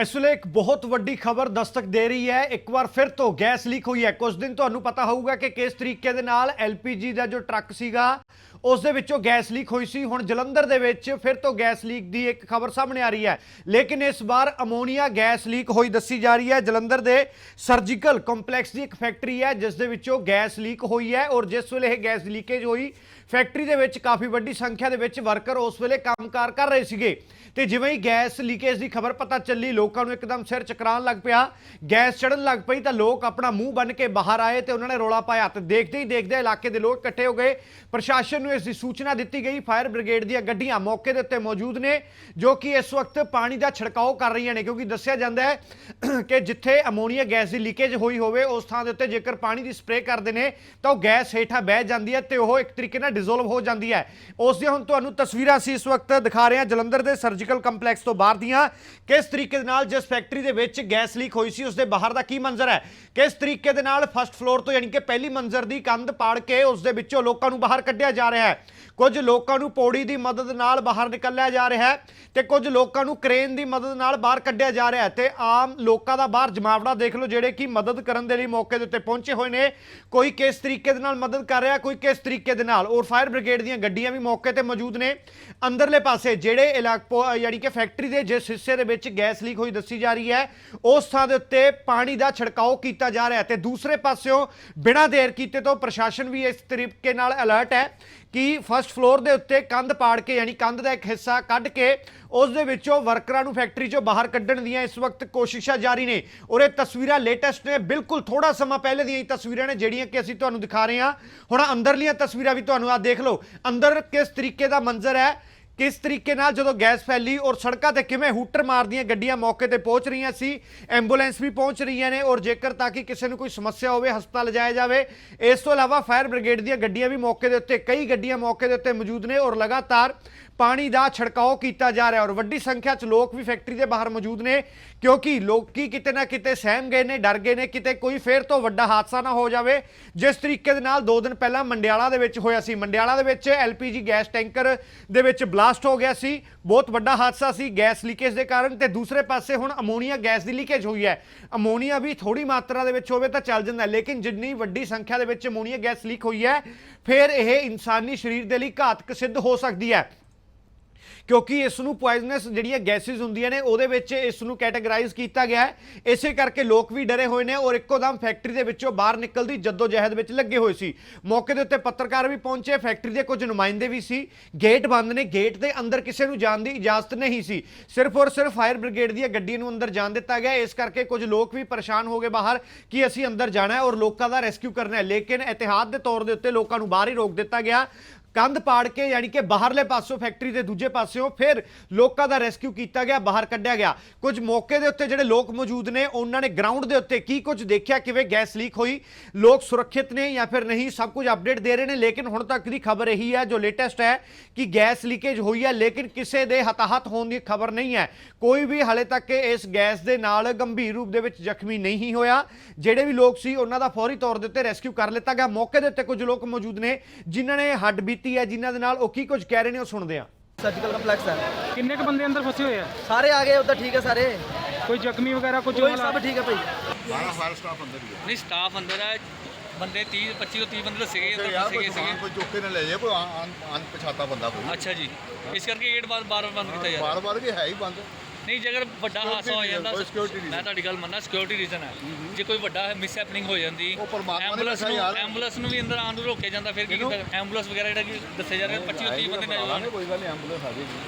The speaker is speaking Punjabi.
ਇਸ ਵੇਲੇ ਇੱਕ ਬਹੁਤ ਵੱਡੀ ਖਬਰ ਦਸਤਕ ਦੇ ਰਹੀ ਹੈ। ਇੱਕ ਵਾਰ ਫਿਰ ਤੋਂ ਗੈਸ ਲੀਕ ਹੋਈ ਹੈ। ਕੁਝ ਦਿਨ ਤੁਹਾਨੂੰ ਪਤਾ ਹੋਊਗਾ ਕਿ ਕਿਸ ਤਰੀਕੇ ਦੇ ਨਾਲ ਐਲਪੀਜੀ ਦਾ ਜੋ ਟਰੱਕ ਸੀਗਾ ਉਸ ਦੇ ਵਿੱਚੋਂ ਗੈਸ ਲੀਕ ਹੋਈ ਸੀ। ਹੁਣ ਜਲੰਧਰ ਦੇ ਵਿੱਚ ਫਿਰ ਤੋਂ ਗੈਸ ਲੀਕ ਦੀ ਇੱਕ ਖਬਰ ਸਾਹਮਣੇ ਆ ਰਹੀ ਹੈ। ਲੇਕਿਨ ਇਸ ਵਾਰ ਅਮੋਨੀਆ ਗੈਸ ਲੀਕ ਹੋਈ ਦੱਸੀ ਜਾ ਰਹੀ ਹੈ। ਜਲੰਧਰ ਦੇ ਸਰਜੀਕਲ ਕੰਪਲੈਕਸ ਦੀ ਇੱਕ ਫੈਕਟਰੀ ਹੈ, ਜਿਸ ਦੇ ਵਿੱਚੋਂ ਗੈਸ ਲੀਕ ਹੋਈ ਹੈ ਔਰ ਜਿਸ ਵੇਲੇ ਇਹ ਗੈਸ ਲੀਕੇਜ ਹੋਈ, ਫੈਕਟਰੀ ਦੇ ਵਿੱਚ ਕਾਫੀ ਵੱਡੀ ਸੰਖਿਆ ਦੇ ਵਿੱਚ ਵਰਕਰ ਉਸ ਵੇਲੇ ਕੰਮਕਾਰ ਕਰ ਰਹੇ ਸੀਗੇ। ਤੇ ਜਿਵੇਂ ਹੀ ਗੈਸ ਲੀਕੇਜ ਦੀ ਖਬਰ ਪਤਾ ਚੱਲੀ, ਲੋਕਾਂ ਨੂੰ ਇੱਕਦਮ ਸਿਰ ਚਕਰਾਉਣ ਲੱਗ ਪਿਆ। ਗੈਸ ਚੜਨ ਲੱਗ ਪਈ ਤਾਂ ਲੋਕ ਆਪਣਾ ਮੂੰਹ ਬੰਨ ਕੇ ਬਾਹਰ ਆਏ ਤੇ ਉਹਨਾਂ ਨੇ ਰੋਲਾ ਪਾਇਆ। ਤੇ ਦੇਖਦੇ ਹੀ ਦੇਖਦੇ ਇਲਾਕੇ ਦੇ ਲੋਕ ਇਕੱਠੇ ਹੋ ਗਏ। ਪ੍ਰਸ਼ਾਸਨ ਨੂੰ ਇਸ ਦੀ ਸੂਚਨਾ ਦਿੱਤੀ ਗਈ। ਫਾਇਰ ਬ੍ਰਿਗੇਡ ਦੀਆਂ ਗੱਡੀਆਂ ਮੌਕੇ ਦੇ ਉੱਤੇ ਮੌਜੂਦ ਨੇ, ਜੋ ਕਿ ਇਸ ਵਕਤ ਪਾਣੀ ਦਾ ਛਿੜਕਾਓ ਕਰ ਰਹੀਆਂ ਨੇ, ਕਿਉਂਕਿ ਦੱਸਿਆ ਜਾਂਦਾ ਹੈ ਕਿ ਜਿੱਥੇ ਅਮੋਨੀਆ ਗੈਸ ਦੀ ਲੀਕੇਜ ਹੋਈ ਹੋਵੇ, ਉਸ ਥਾਂ ਦੇ ਉੱਤੇ ਜੇਕਰ ਪਾਣੀ ਦੀ ਸਪਰੇਅ ਕਰਦੇ ਨੇ, ਤਾਂ ਉਹ ਗੈਸ ਹੇਠਾਂ ਬਹਿ ਜਾਂਦੀ ਹੈ ਤੇ ਉਹ ਇੱਕ ਤਰੀਕੇ ਨਾਲ ਡਿਸੋਲਵ ਹੋ ਜਾਂਦੀ ਹੈ। ਉਸ ਦੀਆਂ ਹੁਣ ਤੁਹਾਨੂੰ ਤਸਵੀਰਾਂ ਅਸੀਂ ਇਸ ਵਕਤ ਦਿਖਾ ਰਹੇ ਹਾਂ ਜਲੰਧਰ ਦੇ ਸਰਜੀਕਲ ਕੰਪਲੈਕਸ ਤੋਂ ਬਾਹਰ ਦੀਆਂ। ਕਿਸ ਤਰੀਕੇ ਦੇ ਨਾਲ ਜਿਸ ਫੈਕਟਰੀ ਦੇ ਵਿੱਚ ਗੈਸ ਲੀਕ ਹੋਈ ਸੀ, ਉਸ ਦੇ ਬਾਹਰ ਦਾ ਕੀ ਮੰਜ਼ਰ ਹੈ? ਕਿਸ ਤਰੀਕੇ ਦੇ ਨਾਲ ਫਸਟ ਫਲੋਰ ਤੋਂ ਯਾਨੀ ਕਿ ਪਹਿਲੀ ਮੰਜ਼ਰ ਦੀ ਕੰਧ ਪਾੜ ਕੇ ਉਸ ਦੇ ਵਿੱਚੋਂ ਲੋਕਾਂ ਨੂੰ ਬਾਹਰ ਕੱਢਿਆ ਜਾ ਰਿਹਾ ਹੈ। ਕੁਝ ਲੋਕਾਂ ਨੂੰ ਪੌੜੀ ਦੀ ਮਦਦ ਨਾਲ ਬਾਹਰ ਨਿਕਲਿਆ ਜਾ ਰਿਹਾ ਹੈ ਤੇ ਕੁਝ ਲੋਕਾਂ ਨੂੰ ਕ੍ਰੇਨ ਦੀ ਮਦਦ ਨਾਲ ਬਾਹਰ ਕੱਢਿਆ ਜਾ ਰਿਹਾ ਹੈ ਤੇ ਆਮ ਲੋਕਾਂ ਦਾ ਬਾਹਰ ਜਮਾਵੜਾ ਦੇਖ ਲਓ, ਜਿਹੜੇ ਕਿ ਮਦਦ ਕਰਨ ਦੇ ਲਈ ਮੌਕੇ ਦੇ ਉੱਤੇ ਪਹੁੰਚੇ ਹੋਏ ਨੇ। ਕੋਈ ਕਿਸ ਤਰੀਕੇ ਦੇ ਨਾਲ ਮਦਦ ਕਰ ਰਿਹਾ, ਕੋਈ ਕਿਸ ਤਰੀਕੇ ਦੇ ਨਾਲ? ਔਰ ਫਾਇਰ ਬ੍ਰਿਗੇਡ ਦੀਆਂ ਗੱਡੀਆਂ ਵੀ ਮੌਕੇ ਤੇ ਮੌਜੂਦ ਨੇ। ਅੰਦਰਲੇ ਪਾਸੇ ਜਿਹੜੇ ਇਲਾਕੋ ਯਾਨੀ ਕਿ ਫੈਕਟਰੀ ਦੇ ਜਿਸ ਹਿੱਸੇ ਦੇ ਵਿੱਚ ਗੈਸ ਲੀਕ ਹੋਈ ਦੱਸੀ ਜਾ ਰਹੀ ਹੈ, ਉਸ ਥਾਂ ਦੇ ਉੱਤੇ ਪਾਣੀ ਦਾ ਛਿੜਕਾਓ ਕੀਤਾ ਜਾ ਰਿਹਾ ਤੇ ਦੂਸਰੇ ਪਾਸਿਓਂ ਬਿਨਾਂ ਦੇਰ ਕੀਤੇ ਤੋਂ ਪ੍ਰਸ਼ਾਸਨ ਵੀ ਇਸ ਤਰੀਕੇ ਨਾਲ ਅਲਰਟ ਹੈ ਕਿ ਫਸਟ ਫਲੋਰ ਦੇ ਉੱਤੇ ਕੰਧ ਪਾੜ ਕੇ ਯਾਨੀ ਕੰਧ ਦਾ ਇੱਕ ਹਿੱਸਾ ਕੱਢ ਕੇ ਉਸ ਦੇ ਵਿੱਚੋਂ ਵਰਕਰਾਂ ਨੂੰ ਫੈਕਟਰੀ ਚੋਂ ਬਾਹਰ ਕੱਢਣ ਦੀਆਂ ਇਸ ਵਕਤ ਕੋਸ਼ਿਸ਼ਾਂ ਜਾਰੀ ਨੇ। ਔਰ ਇਹ ਤਸਵੀਰਾਂ ਲੇਟੈਸਟ ਨੇ। ਬਿਲਕੁਲ ਥੋੜਾ ਸਮਾਂ ਪਹਿਲੇ ਦੀਆਂ ਹੀ ਤਸਵੀਰਾਂ ਨੇ, ਜਿਹੜੀਆਂ ਕਿ ਅਸੀਂ ਤੁਹਾਨੂੰ ਦਿਖਾ ਰਹੇ ਹਾਂ। ਹੁਣ ਅੰਦਰਲੀਆਂ ਤਸਵੀਰਾਂ ਵੀ ਤੁਹਾਨੂੰ ਆ ਦੇਖ ਲਓ। ਅੰਦਰ ਕਿਸ ਤਰੀਕੇ ਦਾ ਮੰਜ਼ਰ ਹੈ? ਕਿਸ ਤਰੀਕੇ ਨਾਲ ਜਦੋਂ ਗੈਸ ਫੈਲੀ ਔਰ ਸੜਕਾਂ ਤੇ ਕਿਵੇਂ ਹੂਟਰ ਮਾਰਦੀਆਂ ਗੱਡੀਆਂ ਮੌਕੇ ਤੇ ਪਹੁੰਚ ਰਹੀਆਂ ਸੀ, ਐਂਬੂਲੈਂਸ ਵੀ ਪਹੁੰਚ ਰਹੀਆਂ ਨੇ ਔਰ ਜੇਕਰ ਤਾਂ ਕਿ ਕਿਸੇ ਨੂੰ ਕੋਈ ਸਮੱਸਿਆ ਹੋਵੇ, ਹਸਪਤਾਲ ਲਿਜਾਇਆ ਜਾਵੇ, ਇਸ ਤੋਂ ਇਲਾਵਾ ਫਾਇਰ ਬ੍ਰਿਗੇਡ ਦੀਆਂ ਗੱਡੀਆਂ ਵੀ ਮੌਕੇ ਦੇ ਉੱਤੇ, ਕਈ ਗੱਡੀਆਂ ਮੌਕੇ ਦੇ ਉੱਤੇ ਮੌਜੂਦ ਨੇ ਔਰ ਲਗਾਤਾਰ ਪਾਣੀ ਦਾ ਛਿੜਕਾਓ ਕੀਤਾ ਜਾ ਰਿਹਾ ਔਰ ਵੱਡੀ ਸੰਖਿਆ 'ਚ ਲੋਕ ਵੀ ਫੈਕਟਰੀ ਦੇ ਬਾਹਰ ਮੌਜੂਦ ਨੇ, ਕਿਉਂਕਿ ਲੋਕੀ ਕਿਤੇ ਨਾ ਕਿਤੇ ਸਹਿਮ ਗਏ ਨੇ, ਡਰ ਗਏ ਨੇ ਕਿਤੇ ਕੋਈ ਫੇਰ ਤੋਂ ਵੱਡਾ ਹਾਦਸਾ ਨਾ ਹੋ ਜਾਵੇ। ਜਿਸ ਤਰੀਕੇ ਦੇ ਨਾਲ 2 ਦਿਨ ਪਹਿਲਾਂ ਮੰਡਿਆਲਾ ਦੇ ਵਿੱਚ ਹੋਇਆ ਸੀ। ਮੰਡਿਆਲਾ ਦੇ ਵਿੱਚ ਐਲਪੀਜੀ ਗੈਸ ਟੈਂਕਰ ਦੇ ਵਿੱਚ ਬਲਾਸਟ ਹੋ ਗਿਆ ਸੀ। ਬਹੁਤ ਵੱਡਾ ਹਾਦਸਾ ਸੀ ਗੈਸ ਲੀਕੇਜ ਦੇ ਕਾਰਨ ਤੇ ਦੂਸਰੇ ਪਾਸੇ ਹੁਣ ਅਮੋਨੀਆ ਗੈਸ ਦੀ ਲੀਕੇਜ ਹੋਈ ਹੈ। ਅਮੋਨੀਆ ਵੀ ਥੋੜੀ ਮਾਤਰਾ ਦੇ ਵਿੱਚ ਹੋਵੇ ਤਾਂ ਚੱਲ ਜਾਂਦਾ ਲੇਕਿਨ ਜਿੰਨੀ ਵੱਡੀ ਸੰਖਿਆ ਦੇ ਵਿੱਚ ਅਮੋਨੀਆ ਗੈਸ ਲੀਕ ਹੋਈ ਹੈ, ਫਿਰ ਇਹ ਇਨਸਾਨੀ ਸਰੀਰ ਦੇ ਲਈ ਘਾਤਕ ਸਿੱਧ ਹੋ ਸਕਦੀ ਹੈ। ਕਿਉਂਕਿ ਇਸ ਨੂੰ ਪੋਇਜ਼ਨਸ ਜਿਹੜੀਆਂ ਗੈਸਿਸ ਹੁੰਦੀਆਂ ਨੇ, ਉਹਦੇ ਵਿੱਚ ਇਸ ਨੂੰ ਕੈਟਾਗਰਾਈਜ਼ ਕੀਤਾ ਗਿਆ ਹੈ। ਇਸੇ ਕਰਕੇ ਲੋਕ ਵੀ ਡਰੇ ਹੋਏ ਨੇ ਔਰ ਇੱਕੋ ਦਮ ਫੈਕਟਰੀ ਦੇ ਵਿੱਚੋਂ ਬਾਹਰ ਨਿਕਲਦੀ ਜੱਦੋ ਜਹਿਦ ਵਿੱਚ ਲੱਗੇ ਹੋਏ ਸੀ। ਮੌਕੇ ਦੇ ਉੱਤੇ ਪੱਤਰਕਾਰ ਵੀ ਪਹੁੰਚੇ ਫੈਕਟਰੀ ਦੇ ਕੁਝ ਨੁਮਾਇੰਦੇ ਵੀ ਸੀ। ਗੇਟ ਬੰਦ ਨੇ ਗੇਟ ਦੇ ਅੰਦਰ ਕਿਸੇ ਨੂੰ ਜਾਣ ਦੀ ਇਜਾਜ਼ਤ ਨਹੀਂ ਸੀ। ਸਿਰਫ ਔਰ ਸਿਰਫ ਫਾਇਰ ਬ੍ਰਿਗੇਡ ਦੀਆਂ ਗੱਡੀਆਂ ਨੂੰ ਅੰਦਰ ਜਾਣ ਦਿੱਤਾ ਗਿਆ। ਇਸ ਕਰਕੇ ਕੁਝ ਲੋਕ ਵੀ ਪਰੇਸ਼ਾਨ ਹੋ ਗਏ ਬਾਹਰ ਕਿ ਅਸੀਂ ਅੰਦਰ ਜਾਣਾ ਹੈ ਔਰ ਲੋਕਾਂ ਦਾ ਰੈਸਕਿਊ ਕਰਨਾ ਹੈ। ਲੇਕਿਨ ਇਤਿਹਾਦ ਦੇ ਤੌਰ ਦੇ ਉੱਤੇ ਲੋਕਾਂ ਨੂੰ ਬਾਹਰ ਹੀ ਰੋਕ ਦਿੱਤਾ ਗਿਆ। ਕੰਧ ਪਾੜ ਕੇ, ਯਾਨੀ ਕਿ ਬਾਹਰਲੇ ਪਾਸੋਂ ਫੈਕਟਰੀ ਦੇ ਦੂਜੇ ਪਾਸਿਓਂ ਫਿਰ ਲੋਕਾਂ ਦਾ ਰੈਸਕਿਊ ਕੀਤਾ ਗਿਆ, ਬਾਹਰ ਕੱਢਿਆ ਗਿਆ। ਕੁਝ ਮੌਕੇ ਦੇ ਉੱਤੇ ਜਿਹੜੇ ਲੋਕ ਮੌਜੂਦ ਨੇ, ਉਹਨਾਂ ਨੇ ਗਰਾਊਂਡ ਦੇ ਉੱਤੇ ਕੀ ਕੁਝ ਦੇਖਿਆ, ਕਿਵੇਂ ਗੈਸ ਲੀਕ ਹੋਈ? ਲੋਕ ਸੁਰੱਖਿਅਤ ਨੇ ਜਾਂ ਫਿਰ ਨਹੀਂ, ਸਭ ਕੁਝ ਅਪਡੇਟ ਦੇ ਰਹੇ ਨੇ, ਲੇਕਿਨ ਹੁਣ ਤੱਕ ਦੀ ਖਬਰ ਇਹੀ ਹੈ, ਜੋ ਲੇਟੈਸਟ ਹੈ ਕਿ ਗੈਸ ਲੀਕੇਜ ਹੋਈ ਹੈ, ਲੇਕਿਨ ਕਿਸੇ ਦੇ ਹਤਾਹਤ ਹੋਣ ਦੀ ਖਬਰ ਨਹੀਂ ਹੈ। ਕੋਈ ਵੀ ਹਲੇ ਤੱਕ ਇਸ ਗੈਸ ਦੇ ਨਾਲ ਗੰਭੀਰ ਰੂਪ ਦੇ ਵਿੱਚ ਜ਼ਖਮੀ ਨਹੀਂ ਹੋਇਆ। ਜਿਹੜੇ ਵੀ ਲੋਕ ਸੀ, ਉਹਨਾਂ ਦਾ ਫੌਰੀ ਤੌਰ ਦੇ ਉੱਤੇ ਰੈਸਕਿਊ ਕਰ ਲਿੱਤਾ ਗਿਆ। ਮੌਕੇ ਦੇ ਉੱਤੇ ਕੁਝ ਲੋਕ ਮੌਜੂਦ ਨੇ, ਜਿਨ੍ਹਾਂ ਨੇ ਹੱਡ ਬੀਤੀ ਹੈ ਜਿਨ੍ਹਾਂ ਦੇ ਨਾਲ ਉਹ ਕੀ ਕੁਝ ਕਹਿ ਰਹੇ ਨੇ ਉਹ ਸੁਣਦੇ ਹਾਂ। ਸਰਜੀਕਲ ਕੰਪਲੈਕਸ ਹੈ। ਕਿੰਨੇ ਕ ਬੰਦੇ ਅੰਦਰ ਫਸੇ ਹੋਏ ਆ? ਸਾਰੇ ਆ ਗਏ ਉਧਰ ਠੀਕ ਹੈ ਸਾਰੇ। ਕੋਈ ਜ਼ਖਮੀ ਵਗੈਰਾ ਕੁਝ ਕੋਈ ਸਭ ਠੀਕ ਹੈ ਭਾਈ। ਬਾਰਾਂ ਫਾਇਰ ਸਟਾਫ ਅੰਦਰ ਹੀ ਨਹੀਂ ਸਟਾਫ ਅੰਦਰ ਹੈ। ਬੰਦੇ 30 25 ਤੋਂ 30 ਬੰਦੇ ਹੈ ਅੰਦਰ ਯਾਰ ਫਸੇ ਸੀਗੇ ਕੋਈ ਚੁੱਕ ਕੇ ਨਾ ਲੈ ਜਾਏ ਕੋਈ ਅਣਪਛਾਤਾ ਬੰਦਾ ਕੋਈ। ਅੱਛਾ ਜੀ। ਇਸ ਕਰਕੇ ਗੇਟ ਬਾਰ ਬਾਰ ਬੰਦ ਕੀਤਾ ਜਾ ਰਿਹਾ। ਬਾਰ ਬਾਰ ਕਿ ਹੈ ਹੀ ਬੰਦ। ਨਹੀਂ ਜੇ ਅਗਰ ਵੱਡਾ ਹਾਦਸਾ ਹੋ ਜਾਂਦਾ। ਮੈਂ ਤੁਹਾਡੀ ਗੱਲ ਮੰਨਣਾ ਸਿਕਿਉਰਿਟੀ ਰੀਜ਼ਨ ਹੈ। ਜੇ ਕੋਈ ਵੱਡਾ ਮਿਸ ਹੈਪਨਿੰਗ ਹੋ ਜਾਂਦੀ ਨੇ ਐਂਬੂਲੈਂਸ ਨੂੰ। ਐਂਬੂਲੈਂਸ ਨੂੰ ਵੀ ਅੰਦਰ ਆਉਣ ਨੂੰ ਰੋਕਿਆ ਜਾਂਦਾ ਫਿਰ ਕੀ ਐਂਬੂਲੈਂਸ ਵਗੈਰਾ ਜਿਹੜਾ ਕਿ ਦੱਸਿਆ ਜਾ ਰਿਹਾ 25 ਤੋਂ 30 ਬੰਦੇ ਨੌਜਵਾਨ ਕੋਈ ਗੱਲ ਨਹੀਂ ਐਂਬੂਲੈਂਸ ਆ ਜਾਏਗੀ